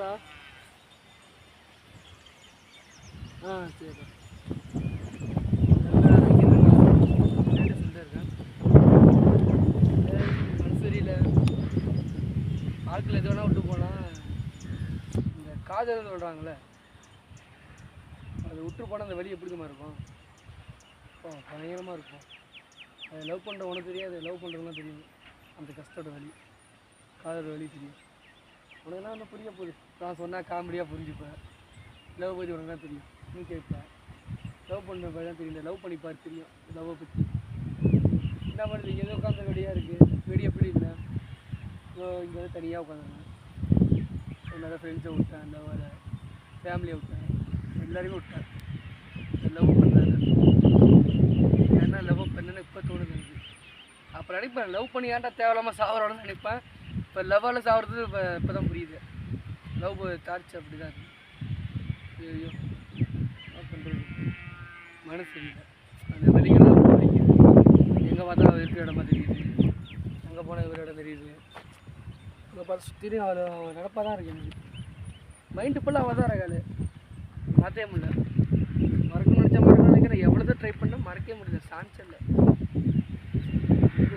சொல்கிறா ஆ சரிப்பா மனசு எது வேணால் விட்டு போனால் இந்த காதல் சொல்கிறாங்களே அது விட்டு போனால் அந்த வலி எப்படிமா இருக்கும்? இப்போ பயங்கரமாக இருக்கும். அதை லவ் பண்ணுற உனக்கு தெரியாது லவ் பண்ணுறவங்களாம் தெரியும். அந்த கஷ்டத்தோட வழி காதலோட வலி தெரியும். உனக்கெல்லாம் ஒன்றும் புரிய போகுது? நான் சொன்னால் காமெடியாக புரிஞ்சுப்பேன். லவ் பற்றி உனக்கு தான் தெரியும். நீ கேட்பேன். லவ் பண்ணுற தான் தெரியல லவ் பண்ணிப்பார் தெரியும். லவ்வை பற்றி என்ன பண்ணுறது இங்கே உட்காந்து வெடியாக இருக்குது வெடி எப்படி இல்லை? இங்கே வந்து தனியாக உட்காந்துருந்தேன். என்னோட ஃப்ரெண்ட்ஸை விட்டேன். அந்த ஃபேமிலியை விட்டேன். எல்லாரையுமே விட்டேன். லவ் பண்ணாங்க ஏன்னா லவ் பண்ணேன்னு இப்போ தோணுது எனக்கு. அப்புறம் நினைப்பேன் லவ் பண்ணி ஏன்டா தேவையில்லாமல் சாவரோன்னு நினைப்பேன். இப்போ லவ்வால் சாவறது இப்போ இப்போ தான் புரியுது. லவ் டார்ச் அப்படி தான் இருக்கு. ஐயோ என்ன பண்ணுறது மனசு இல்லை. அந்த வெளியெல்லாம் எங்கே பார்த்தாலும் இருக்கிற இடமா தெரியுது. அங்கே போனால் இவர் இடம் தெரியுது. அங்கே பார்த்து சுற்றிலும் அவள் நடப்பாக தான் இருக்கு எனக்கு. மைண்டு ஃபுல்லாக அவள் தான் இருக்காள். மாற்றவே முடியல. மறக்க நினச்சா மறக்க நினைக்கிறேன். எவ்வளோ தான் ட்ரை பண்ணால் மறக்கவே முடியல. சான்ஸ் இல்லை.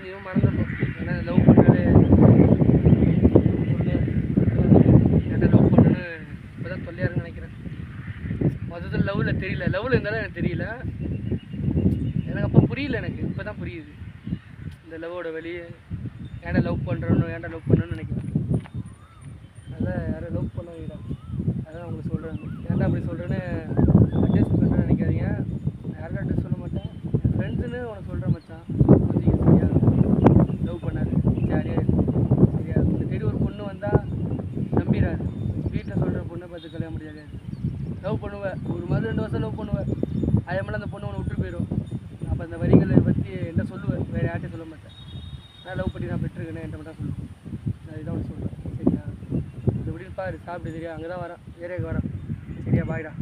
நீயும் மறந்துடும் ஏன்னா லவ் பண்ணாலே என்ன லவ் பண்ணணுன்னு இப்போ தான் தொல்லையாக இருக்குன்னு நினைக்கிறேன் மொத்தத்தில் லெவலில் தெரியல. லவ்வில் இருந்தாலும் எனக்கு தெரியல. எனக்கு அப்போ புரியல எனக்கு. இப்போ தான் புரியுது. இந்த லவ்வோட வெளியே ஏன்டா லவ் பண்ணுறோன்னு ஏன்டா லவ் பண்ணணும்னு நினைக்கிறேன். அதான் யாரும் லவ் பண்ண வேண்டாம். அதான் உங்களுக்கு சொல்கிறாங்க ஏன்டா அப்படி சொல்கிறேன்னு அட்ஜஸ்ட் பண்ணுறேன்னு நினைக்காதீங்க. நான் யாருக்கும் அட்ஜஸ்ட் சொல்ல மாட்டேன். என் ஃப்ரெண்ட்ஸுன்னு உனக்கு சொல்கிறேன் மச்சான். கொஞ்சம் சரியா லவ் பண்ணாரு ஜாலியாக சரியா? இந்த தேடி ஒரு பொண்ணு வந்தால் நம்பிடாது. வீட்டில் சொல்கிற பொண்ணை பார்த்து கல்யாணம் முடியாது லவ் பண்ணுவேன். ஒரு மாதிரி ரெண்டு வருஷம் லவ் பண்ணுவேன். அதே மாதிரி அந்த பொண்ணு ஒன்று விட்டு போயிடும் அப்போ அந்த வரிகளை பற்றி என்ன சொல்லுவேன்? வேறு யார்ட்டையும் சொல்ல மாட்டேன். நான் லவ் பண்ணி நான் பெற்றிருக்கேனே என்கிட்ட மட்டும் சொல்லுவேன். நான் இதுதான் ஒன்று சொல்கிறேன் சரியா? இது எப்படி பாரு சாப்பிட்டு சரியா? அங்கே தான் வரேன். ஏரியாவுக்கு வரேன். சரியா பாய்டா